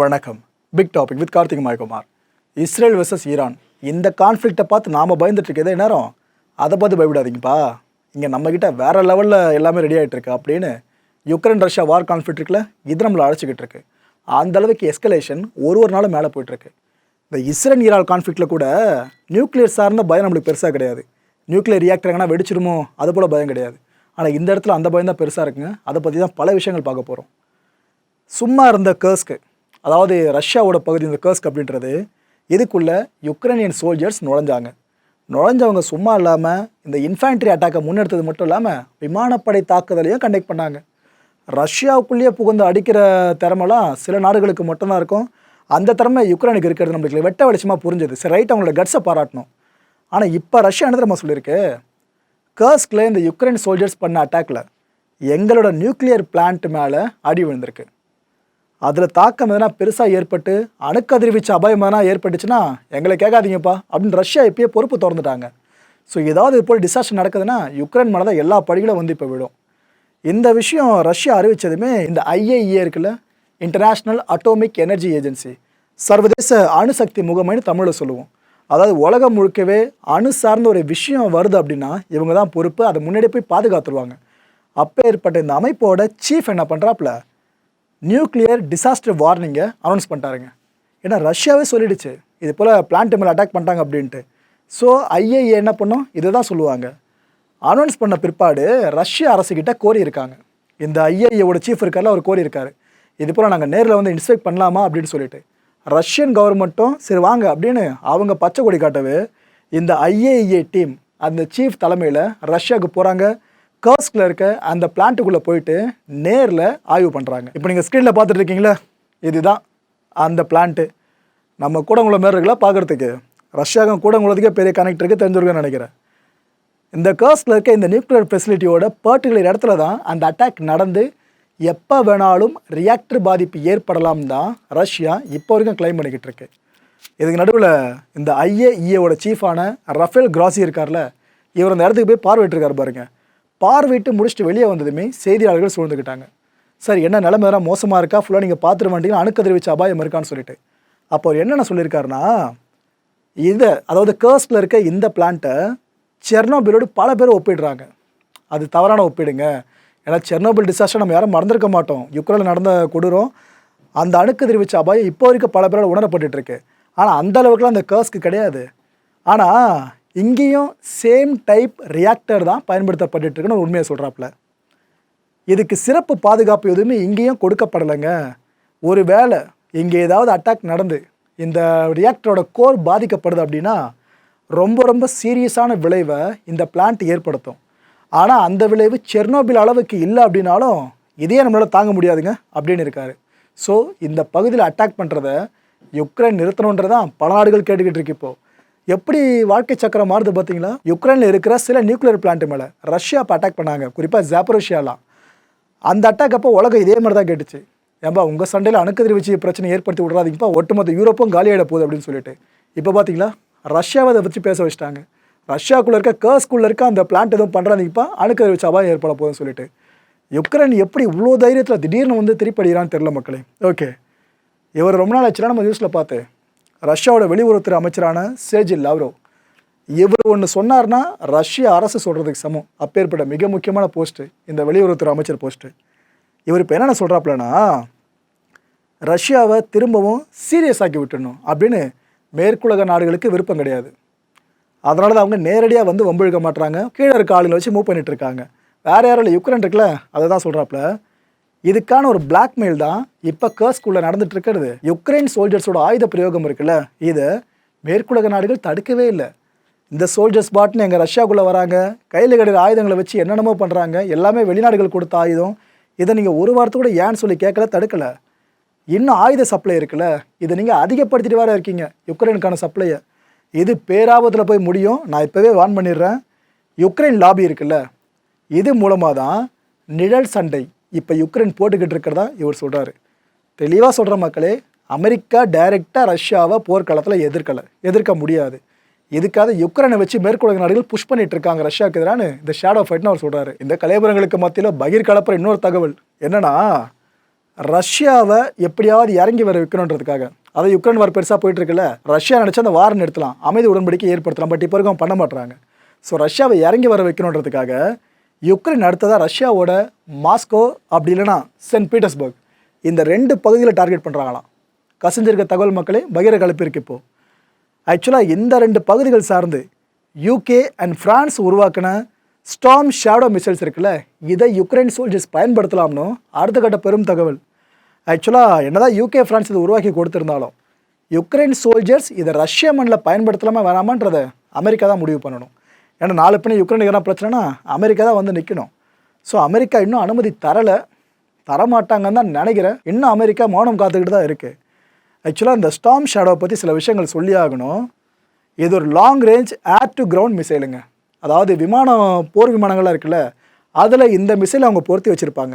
வணக்கம். Big topic with Karthik Mayakumar. Israel versus Iran. இந்த கான்ஃப்ளிக்ட்டை பார்த்து நாம் பயந்துட்டு இருக்கதே நேரம். அதை பார்த்து பயப்படாதீங்கப்பா. இங்கே நம்மக்கிட்ட வேற லெவலில் எல்லாமே ரெடி ஆகிட்டுருக்கு அப்படின்னு யுக்ரைன் ரஷ்யா வார் கான்ஃப்ளிக்ட் இருக்குல்ல இது நம்மளை அழைச்சிக்கிட்டு இருக்கு. அந்த அளவுக்கு எஸ்கலேஷன் ஒரு ஒரு நாளும் மேலே போயிட்டுருக்கு இந்த இஸ்ரேல் ஈரான் கான்ஃப்ளிக்ட்டில் கூட நியூக்ளியர் சார்ந்த பயம் நம்மளுக்கு பெருசாக கிடையாது. நியூக்ளியர் ரியாக்டர் எங்கன்னா வெடிச்சிருமோ அது போல் பயம் கிடையாது. ஆனால் இந்த இடத்துல அந்த பயம் தான் பெருசாக இருக்குங்க. அதை பற்றி தான் பல விஷயங்கள் பார்க்க போகிறோம் சும்மா இருந்த கேர்ஸ்க்கு அதாவது ரஷ்யாவோட பகுதி இந்த கேர்ஸ்க் அப்படின்றது இதுக்குள்ளே யுக்ரைனியன் சோல்ஜர்ஸ் நுழைஞ்சாங்க. நுழைஞ்சவங்க சும்மா இல்லாமல் இந்த இன்ஃபேண்ட்ரி அட்டாக்கை முன்னெடுத்தது மட்டும் இல்லாமல் விமானப்படை தாக்குதலையும் கண்டக்ட் பண்ணாங்க. ரஷ்யாவுக்குள்ளேயே புகுந்து அடிக்கிற திறமெல்லாம் சில நாடுகளுக்கு மட்டும்தான் இருக்கும். அந்த திறமை யுக்ரைனுக்கு இருக்கிறது நம்மளுக்கு வெட்ட வெளிச்சமாக புரிஞ்சுது. சரி ரைட் அவங்களோட கட்ஸை பாராட்டணும். ஆனால் இப்போ ரஷ்யா என்ன தெரியுமா சொல்லியிருக்கு? கர்ஸ்கில் இந்த யுக்ரைன் சோல்ஜர்ஸ் பண்ண அட்டாக்ல எங்களோட நியூக்ளியர் பிளான்ட் மேலே அடி விழுந்திருக்கு. அதில் தாக்கம் எதனா பெருசாக ஏற்பட்டு அணுக்கதிர்வீச்சு அபாயம் எதனா ஏற்பட்டுச்சுன்னா எங்களை கேட்காதீங்கப்பா அப்படின்னு ரஷ்யா இப்பயே பொறுப்பு திறந்துட்டாங்க. ஸோ ஏதாவது இப்போ டிசாஸ்டர் நடக்குதுன்னா யுக்ரைன் மேலே தான் எல்லா படிகளும் வந்து இப்போ விடும் இந்த விஷயம் ரஷ்யா அறிவித்ததுமே இந்த ஐஏஇஏ இருக்குல்ல இன்டர்நேஷ்னல் அட்டோமிக் எனர்ஜி ஏஜென்சி சர்வதேச அணுசக்தி முகமைன்னு தமிழில் சொல்லுவோம். அதாவது உலகம் முழுக்கவே அணு சார்ந்த ஒரு விஷயம் வருது அப்படின்னா இவங்க தான் பொறுப்பு அதை முன்னாடி போய் பாதுகாத்துருவாங்க. அப்பேற்பட்ட இந்த அமைப்போட சீஃப் என்ன பண்ணுறாப்புல நியூக்ளியர் டிசாஸ்டர் வார்னிங்கை அனௌன்ஸ் பண்ணிட்டாருங்க. ஏன்னா ரஷ்யாவே சொல்லிடுச்சு இது போல் பிளான்ட் மேலே அட்டாக் பண்ணிட்டாங்க அப்படின்ட்டு. ஸோ ஐஏஏ என்ன பண்ணும்? இதை தான் சொல்லுவாங்க. அனௌன்ஸ் பண்ண பிற்பாடு ரஷ்ய அரசுக்கிட்ட கோரி இருக்காங்க இந்த ஐஏஏவோட சீஃப் இருக்கார்ல அவர் கோரி இருக்காரு இது போல் நாங்கள் நேரில் வந்து இன்ஸ்பெக்ட் பண்ணலாமா அப்படின்னு சொல்லிட்டு. ரஷ்யன் கவர்மெண்ட்டும் சரி வாங்க அப்படின்னு அவங்க பச்சை கொடி காட்டவே இந்த ஐஏஏ டீம் அந்த சீஃப் தலைமையில் ரஷ்யாவுக்கு போகிறாங்க கர்ஸ்கில் இருக்க அந்த பிளான்ட்டுக்குள்ளே போயிட்டு நேரில் ஆய்வு பண்ணுறாங்க இப்போ நீங்கள் ஸ்க்ரீனில் பார்த்துட்டு இருக்கீங்களா இதுதான் அந்த பிளான்ட்டு நம்ம கூடங்குளம் மாரி இருக்குல்ல பார்க்குறதுக்கு. ரஷ்யாவுக்கும் கூடங்குளத்துக்கே பெரிய கனெக்ட் இருக்குது தெரிஞ்சிருக்குன்னு நினைக்கிறேன். இந்த கர்ஸ்கில் இருக்க இந்த நியூக்ளியர் ஃபெசிலிட்டியோட பர்டிகுலர் இடத்துல தான் அந்த அட்டாக் நடந்து எப்போ வேணாலும் ரியாக்டர் பாதிப்பு ஏற்படலாம் தான் ரஷ்யா இப்போ வரைக்கும் கிளைம் பண்ணிக்கிட்டு இருக்கு. இதுக்கு நடுவில் இந்த ஐஏஇஏவோட சீஃபான ரஃபேல் கிராசி இருக்கார்ல இவர் அந்த இடத்துக்கு போய் பார்வையிட்டிருக்கார் பாருங்கள் பார்வையிட்டு முடிச்சுட்டு வெளியே வந்ததுமே செய்தியாளர்கள் சூழ்ந்துக்கிட்டாங்க சார் என்ன நிலைமை வேறு? மோசமாக இருக்கா? ஃபுல்லாக நீங்கள் பார்த்துட்டு மாட்டீங்க அணுக்கதிர் அபாயம் இருக்கான்னு சொல்லிட்டு. அப்போ அவர் என்னென்ன சொல்லியிருக்காருன்னா இதை அதாவது கேர்ஸில் இருக்க இந்த பிளான்ட்டை செர்னோபிலோடு பல பேர் ஒப்பிடுறாங்க. அது தவறான ஒப்பிடுங்க. ஏன்னா செர்னோபில் டிசாஸ்டர் நம்ம யாரும் மறந்துருக்க மாட்டோம். யுக்ரைனில் நடந்த கொடூரம் அந்த அணுக்கு தெரிவிச்ச அபாயம் இப்போ வரைக்கும் பல பேரால் உணரப்பட்டுருக்கு ஆனால் அந்த அளவுக்குலாம் அந்த கேர்ஸ்க்கு கிடையாது. ஆனால் இங்கேயும் சேம் டைப் ரியாக்டர் தான் பயன்படுத்தப்பட்டுருக்குன்னு ஒரு உண்மையை சொல்கிறாப்புல இதுக்கு சிறப்பு பாதுகாப்பு எதுவுமே இங்கேயும் கொடுக்கப்படலைங்க. ஒரு வேளை இங்கே ஏதாவது அட்டாக் நடந்து இந்த ரியாக்டரோட கோர் பாதிக்கப்படுது அப்படின்னா ரொம்ப ரொம்ப சீரியஸான விளைவை இந்த பிளான்ட் ஏற்படுத்தும். ஆனால் அந்த விளைவு செர்னோபில் அளவுக்கு இல்லை அப்படின்னாலும் இதையே நம்மளால் தாங்க முடியாதுங்க அப்படின்னு இருக்காரு. ஸோ இந்த பகுதியில் அட்டாக் பண்ணுறத யுக்ரைன் நிறுத்தணுன்றதான் பல நாடுகள் கேட்டுக்கிட்டு இருக்கு இப்போது எப்படி வாழ்க்கை சக்கரம் மாறுது பார்த்தீங்களா? யுக்ரைனில் இருக்கிற சில நியூக்ளியர் பிளான்ட் மேலே ரஷ்யா இப்போ அட்டாக் பண்ணாங்க. குறிப்பாக ஜாப்பரோஷியாலாம் அந்த அட்டாக் அப்போ உலகம் இதே மாதிரி தான் கேட்டுச்சு. ஏன்பா உங்கள் சண்டையில் அணுக்கதிர் வச்சு பிரச்சனை ஏற்படுத்தி விட்றாதீங்கப்பா ஒட்டுமொத்த யூரோப்பும் காலியாகிட போகுது அப்படின்னு சொல்லிட்டு. இப்போ பார்த்தீங்களா ரஷ்யாவை அதை வச்சு பேச வச்சுட்டாங்க. ரஷ்யாக்குள்ளே இருக்க கேர்ஸ்குள்ளே இருக்க அந்த பிளான்ட் எதுவும் பண்ணுறாதீங்கப்பா அணுக்கதிர் வச்சு அபாயம் ஏற்பட போகுதுன்னு சொல்லிட்டு. யுக்ரைன் எப்படி இவ்வளோ தைரியத்தில் திடீர்னு வந்து திருப்படிகிறான்னு தெரில மக்களே. ஓகே இவர் ரொம்ப நாள் ஆச்சுன்னா நம்ம நியூஸில் பார்த்து. ரஷ்யாவோட வெளியுறவுத்துறை அமைச்சரான சேஜி லாவ்ரோ. இவர் ஒன்று சொன்னார்னா ரஷ்ய அரசு சொல்கிறதுக்கு சமம். அப்பேற்பட்ட மிக முக்கியமான போஸ்ட்டு இந்த வெளியுறவுத்துறை அமைச்சர் போஸ்ட்டு இவர் இப்போ என்னென்ன சொல்கிறாப்புலனா ரஷ்யாவை திரும்பவும் சீரியஸ் ஆக்கி விட்டுடணும் அப்படின்னு மேற்குலக நாடுகளுக்கு விருப்பம் கிடையாது. அதனால தான் அவங்க நேரடியாக வந்து வம்பிழுக்க மாட்றாங்க. கீழே இருக்க ஆளுங்களை வச்சு மூவ் பண்ணிகிட்ருக்காங்க இருக்காங்க. வேறு யாரும் இல்லை யுக்ரைன் இருக்குல்ல அதை தான் சொல்கிறாப்புல இதுக்கான ஒரு பிளாக்மெயில் தான் இப்போ கேர்ஸ்குள்ளே நடந்துட்டு இருக்கிறது யுக்ரைன் சோல்ஜர்ஸோட ஆயுத பிரயோகம் இருக்குல்ல? இதை மேற்குலக நாடுகள் தடுக்கவே இல்லை. இந்த சோல்ஜர்ஸ் பாட்னு எங்கள் ரஷ்யாக்குள்ளே வராங்க. கையில் கிடைக்கிற ஆயுதங்களை வச்சு என்னென்னமோ பண்ணுறாங்க எல்லாமே வெளிநாடுகள் கொடுத்த ஆயுதம். இதை நீங்கள் ஒரு வாரத்து கூட ஏன்னு சொல்லி கேட்கல தடுக்கலை. இன்னும் ஆயுத சப்ளை இருக்குல்ல? இதை நீங்கள் அதிகப்படுத்திட்டு வர இருக்கீங்க யுக்ரைனுக்கான சப்ளையை இது பேராபத்தில் போய் முடியும். நான் இப்போவே வான் பண்ணிடுறேன். யுக்ரைன் லாபி இருக்குல்ல? இது மூலமாக தான் நிழல் சண்டை. இப்போ யுக்ரைன் போட்டுக்கிட்டு இருக்கிறதா இவர் சொல்கிறாரு தெளிவாக சொல்கிற மக்களே அமெரிக்கா டைரெக்டாக ரஷ்யாவை போர்க்களத்தில் எதிர்க்கலை எதிர்க்க முடியாது. இதுக்காக யுக்ரைனை வச்சு மேற்குலக நாடுகள் புஷ் பண்ணிட்டு இருக்காங்க ரஷ்யாவுக்கு எதிரான இந்த ஷேடோ ஃபைட்னு அவர் சொல்கிறாரு இந்த கலைபுரங்களுக்கு மத்தியில் பகிர் கலப்புற இன்னொரு தகவல் என்னென்னா ரஷ்யாவை எப்படியாவது இறங்கி வர வைக்கணுன்றதுக்காக. அதை யுக்ரைன் வார் பெருசாக போயிட்டு இருக்குல்ல ரஷ்யா நினச்சா அந்த வாரம் நிறுத்தலாம் அமைதி உடன்படிக்கை ஏற்படுத்தலாம் பட் இப்போ இருக்கும் பண்ண மாட்டுறாங்க ஸோ ரஷ்யாவை இறங்கி வர வைக்கணுன்றதுக்காக யுக்ரைன் அடுத்ததாக ரஷ்யாவோட மாஸ்கோ அப்படி இல்லைன்னா சென்ட் பீட்டர்ஸ்பர்க். இந்த ரெண்டு பகுதியில் டார்கெட் பண்ணுறாங்களாம் கசிஞ்சிருக்க தகவல் மக்களே பகிர கலப்பிருக்கு இப்போது ஆக்சுவலாக இந்த ரெண்டு பகுதிகள் சார்ந்து யூகே அண்ட் ஃப்ரான்ஸ் உருவாக்கின ஸ்டாம் ஷேடோ மிசைல்ஸ் இருக்குல்ல இதை யுக்ரைன் சோல்ஜர்ஸ் பயன்படுத்தலாம்னு அடுத்த கட்ட பெரும் தகவல். ஆக்சுவலாக என்னதான் யூகே ஃப்ரான்ஸ் இதை உருவாக்கி கொடுத்துருந்தாலும் யுக்ரைன் சோல்ஜர்ஸ் இதை ரஷ்ய மண்ணில் பயன்படுத்தலாமா வேணாமான்றதை அமெரிக்கா தான் முடிவு பண்ணணும். ஏன்னா நாலு பின்னே யுக்ரைனுக்கு என்ன பிரச்சனைனா அமெரிக்கா தான் வந்து நிற்கணும் ஸோ அமெரிக்கா இன்னும் அனுமதி தரலை. தரமாட்டாங்கன்னு தான் நினைக்கிறேன். இன்னும் அமெரிக்கா மௌனம் காத்துக்கிட்டு தான் இருக்குது ஆக்சுவலாக இந்த ஸ்டாம் ஷேடோவை பற்றி சில விஷயங்கள் சொல்லி ஆகணும் இது ஒரு long range air to ground மிசைலுங்க அதாவது விமானம் போர் விமானங்கள்லாம் இருக்குல்ல அதில் இந்த மிசைல் அவங்க பொருத்தி வச்சுருப்பாங்க.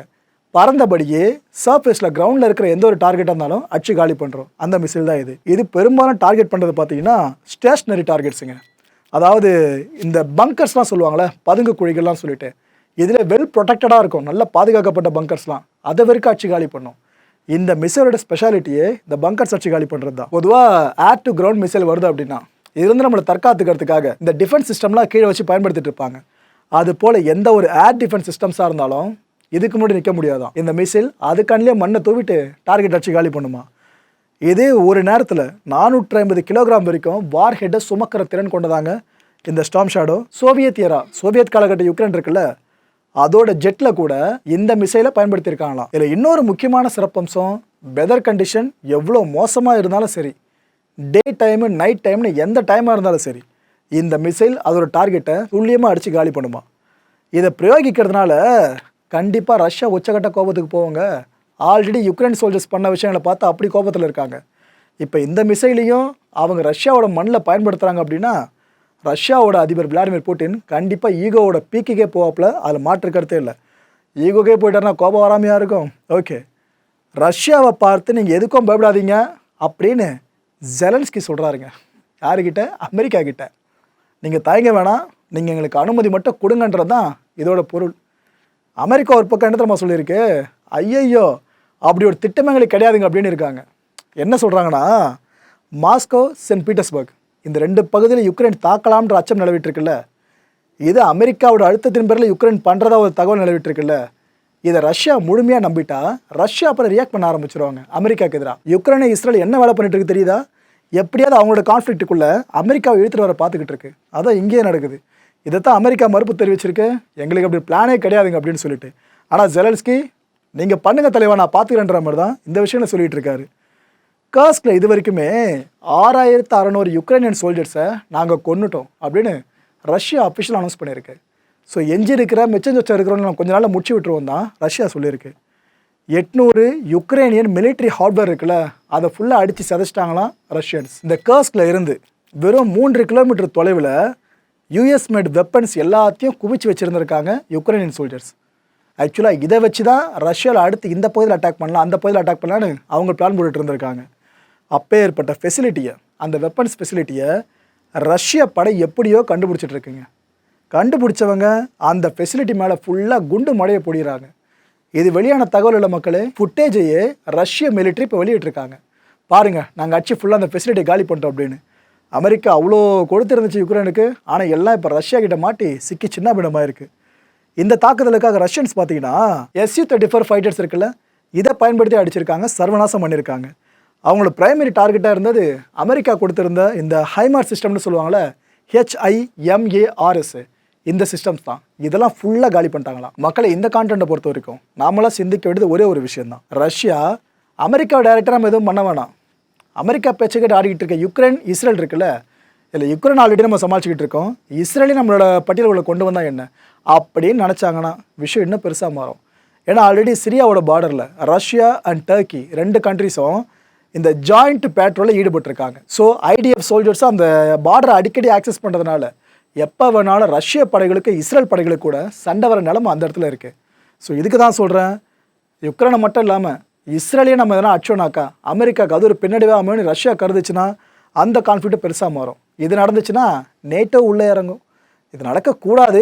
பறந்தபடியே சர்ஃபேஸில் கிரவுண்டில் இருக்கிற எந்த ஒரு டார்கெட்டாக இருந்தாலும் அடிச்சு காலி பண்ணுறோம் அந்த மிசைல் தான் இது. இது பெரும்பாலும் டார்கெட் பண்ணுறது பார்த்தீங்கன்னா ஸ்டேஷ்னரி டார்கெட்ஸுங்க அதாவது இந்த பங்கர்ஸ்லாம் சொல்லுவாங்களே பதுங்கு குழிகள்லாம் சொல்லிட்டு இதில் வெல் ப்ரொடெக்டடாக இருக்கும். நல்லா பாதுகாக்கப்பட்ட பங்கர்ஸ்லாம் அதை வரைக்கும் அடிச்சு காலி பண்ணும். இந்த மிசைலோட ஸ்பெஷாலிட்டியே இந்த பங்கர்ஸ் அடிச்சு காலி பண்ணுறது தான் பொதுவாக ஏர் டு கிரவுண்ட் மிசைல் வருது அப்படின்னா இதுலேருந்து நம்மளை தற்காத்துக்கிறதுக்காக இந்த டிஃபென்ஸ் சிஸ்டம்லாம் கீழே வச்சு பயன்படுத்திட்டு இருப்பாங்க. அது போல் எந்த ஒரு ஏர் டிஃபென்ஸ் சிஸ்டம்ஸாக இருந்தாலும் இதுக்கு முன்னாடி நிற்க முடியாதான். இந்த மிசைல் அதுக்காண்டிலே மண்ணை தூவிட்டு டார்கெட் அடிச்சு காலி பண்ணுமா? இது ஒரு நேரத்தில் நானூற்றி ஐம்பது கிலோகிராம் வரைக்கும் வார் ஹெட்டை சுமக்கிற திறன் கொண்டதாங்க இந்த storm shadow Soviet era Soviet காலகட்ட யுக்ரைன் இருக்குல்ல அதோட ஜெட்டில் கூட இந்த மிசைலை பயன்படுத்தியிருக்காங்களாம். இதில் இன்னொரு முக்கியமான சிறப்பம்சம் வெதர் கண்டிஷன் எவ்வளோ மோசமாக இருந்தாலும் சரி டே டைமு நைட் டைம்னு எந்த டைமாக இருந்தாலும் சரி இந்த மிசைல் அதோட டார்கெட்டை துல்லியமாக அடித்து காலி பண்ணுமா இதை பிரயோகிக்கிறதுனால கண்டிப்பாக ரஷ்யா உச்சகட்ட கோபத்துக்கு போவாங்க. ஆல்ரெடி யுக்ரைன் சோல்ஜர்ஸ் பண்ண விஷயங்களை பார்த்து அப்படி கோபத்தில் இருக்காங்க. இப்போ இந்த மிசைலையும் அவங்க ரஷ்யாவோட மண்ணில் பயன்படுத்துகிறாங்க அப்படின்னா ரஷ்யாவோட அதிபர் விளாடிமிர் புட்டின் கண்டிப்பாக ஈகோவோட பீக்குக்கே போவாப்புல அதில் மாற்று கருத்தே இல்லை. ஈகோக்கே போயிட்டாருன்னா கோபம் வராமையாக இருக்கும்? ஓகே. ரஷ்யாவை பார்த்து நீங்கள் எதுக்கும் பயப்படாதீங்க அப்படின்னு ஜெலன்ஸ்கி சொல்கிறாருங்க யாருக்கிட்ட அமெரிக்கா கிட்ட. நீங்கள் தயங்க வேணாம் நீங்கள் எங்களுக்கு அனுமதி மட்டும் கொடுங்கன்றது தான் இதோட பொருள். அமெரிக்கா ஒரு பக்கம் என்ன தெரியுமா சொல்லியிருக்கு? ஐயையோ அப்படி ஒரு திட்டமே எங்களுக்கு கிடையாதுங்க அப்படின்னு இருக்காங்க. என்ன சொல்கிறாங்கன்னா மாஸ்கோ சென்ட் பீட்டர்ஸ்பர்க் இந்த ரெண்டு பகுதியில் யுக்ரைன் தாக்கலாம்ன்ற அச்சம் நிலவிட்டுருக்குல்ல. இது அமெரிக்காவோட அழுத்தத்தின் பேரில் யுக்ரைன் பண்ணுறதா ஒரு தகவல் நிலவிட்டுருக்குல்ல. இதை ரஷ்யா முழுமையாக நம்பிட்டா ரஷ்யா அப்புறம் ரியாக்ட் பண்ண ஆரம்பிச்சிருவாங்க அமெரிக்காவுக்கு எதிராக யுக்ரைனை இஸ்ரேல் என்ன வேலை பண்ணிட்டு இருக்கு தெரியுதா? எப்படியாவது அவங்களோட கான்ஃப்ளிக்ட்டுக்குள்ளே அமெரிக்காவை இழுத்துட்டு வர பார்த்துக்கிட்டு இருக்கு. அதான் இங்கேயே நடக்குது. இதைத்தான் அமெரிக்கா மறுப்பு தெரிவிச்சிருக்கு. எங்களுக்கு அப்படி பிளானே கிடையாதுங்க அப்படின்னு சொல்லிட்டு. ஆனால் ஜெலன்ஸ்கி நீங்கள் பண்ணுங்கள் தலைவா நான் பார்த்துக்கிறேன்ற மாதிரி தான் இந்த விஷயம் சொல்லிகிட்டு இருக்காரு காஸ்கில் இது வரைக்குமே ஆறாயிரத்து அறநூறு யுக்ரைனியன் சோல்ஜர்ஸை நாங்கள் கொண்டுட்டோம் அப்படின்னு ரஷ்யா அஃபிஷியல் அனௌன்ஸ் பண்ணியிருக்கு. ஸோ எஞ்சி இருக்கிற மிச்சம் சொச்சம் இருக்கிறவங்க நம்ம கொஞ்ச நாளில் முடிச்சு விட்டுருவோம் தான் ரஷ்யா சொல்லியிருக்கு. எட்நூறு யுக்ரைனியன் மிலிட்ரி ஹார்ட்வேர் இருக்குல்ல அதை ஃபுல்லாக அடித்து சதைச்சிட்டாங்களாம் ரஷ்யன்ஸ் இந்த கர்ஸ்கில் இருந்து வெறும் மூன்று கிலோமீட்டர் தொலைவில் யூஎஸ் மேட் வெப்பன்ஸ் எல்லாத்தையும் குவிச்சு வச்சுருந்துருக்காங்க யுக்ரைனியன் சோல்ஜர்ஸ் ஆக்சுவலாக இதை வச்சு தான் ரஷ்யாவில் அடுத்து இந்த பகுதியில் அட்டாக் பண்ணலாம் அந்த பகுதியில் அட்டாக் பண்ணலான்னு அவங்க பிளான் போட்டுட்டு இருந்திருக்காங்க. அப்போ ஏற்பட்ட ஃபெசிலிட்டியை அந்த வெப்பன்ஸ் ஃபெசிலிட்டியை ரஷ்ய படை எப்படியோ கண்டுபிடிச்சிட்டு இருக்குங்க. கண்டுபிடிச்சவங்க அந்த ஃபெசிலிட்டி மேலே ஃபுல்லாக குண்டு மழையை பொடிகிறாங்க இது வெளியான தகவல் உள்ள மக்களே ஃபுட்டேஜையே ரஷ்ய மிலிட்ரி இப்போ வெளியிட்டிருக்காங்க. பாருங்கள் நாங்கள் அச்சு ஃபுல்லாக அந்த ஃபெசிலிட்டி காலி பண்ணிட்டோம் அப்படின்னு. அமெரிக்கா அவ்வளோ கொடுத்துருந்துச்சு யுக்ரைனுக்கு ஆனால் எல்லாம் இப்போ ரஷ்யா கிட்ட மாட்டி சிக்கி சின்ன பிடமாக இருக்குது இந்த தாக்குதலுக்காக ரஷ்யன்ஸ் பார்த்தீங்கன்னா எஸ்யூ தேர்ட்டி ஃபோர் ஃபைட்டர்ஸ் இருக்குல்ல இதை பயன்படுத்தி அடிச்சிருக்காங்க சர்வநாசம் பண்ணியிருக்காங்க அவங்களோட பிரைமரி டார்கெட்டாக இருந்தது அமெரிக்கா கொடுத்துருந்த இந்த ஹைமார் சிஸ்டம்னு சொல்லுவாங்கள்ல ஹெச்ஐஎம்ஏஆர்எஸ் இந்த சிஸ்டம்ஸ் தான். இதெல்லாம் ஃபுல்லாக காலி பண்ணிட்டாங்களாம். மக்களை இந்த கான்டென்ட்டை பொறுத்த வரைக்கும் நாமளாம் சிந்திக்க வேண்டியது ஒரே ஒரு விஷயம் தான் ரஷ்யா அமெரிக்கா டைரக்டராக நம்ம எதுவும் பண்ண வேணாம். அமெரிக்கா பேச்சுக்கிட்டு ஆடிக்கிட்டு இருக்க யுக்ரைன் இஸ்ரேல் இருக்குல்ல இல்லை யுக்ரைன் ஆல்ரெடி நம்ம சமாளிச்சுக்கிட்டு இருக்கோம். இஸ்ரேலையும் நம்மளோட பட்டியலுக்குள்ள கொண்டு வந்தால் என்ன? அப்படின்னு நினச்சாங்கன்னா விஷயம் இன்னும் பெருசாக மாறும். ஏன்னா ஆல்ரெடி சிரியாவோட பார்டரில் ரஷ்யா அண்ட் டர்க்கி ரெண்டு கண்ட்ரிஸும் இந்த ஜாயிண்ட் பேட்ரோலில் ஈடுபட்டிருக்காங்க. ஸோ ஐடிஎஃப் சோல்ஜர்ஸும் அந்த பார்டரை அடிக்கடி ஆக்சஸ் பண்ணுறதுனால எப்போ வேணாலும் ரஷ்ய படைகளுக்கு இஸ்ரேல் படைகளுக்கு கூட சண்டை வர நிலமை அந்த இடத்துல இருக்குது ஸோ இதுக்கு தான் சொல்கிறேன் யுக்ரைனை மட்டும் இல்லாமல் இஸ்ரேலையும் நம்ம எதனா அச்சோனாக்கா அமெரிக்காவுக்கு அது ஒரு பின்னடைவாக அமைன்னு ரஷ்யா கருதுச்சுன்னா அந்த கான்ஃப்ளிக்ட் பெருசாக மாறும். இது நடந்துச்சுன்னா நேட்டோ உள்ளே இறங்கும். இது நடக்கக்கூடாது.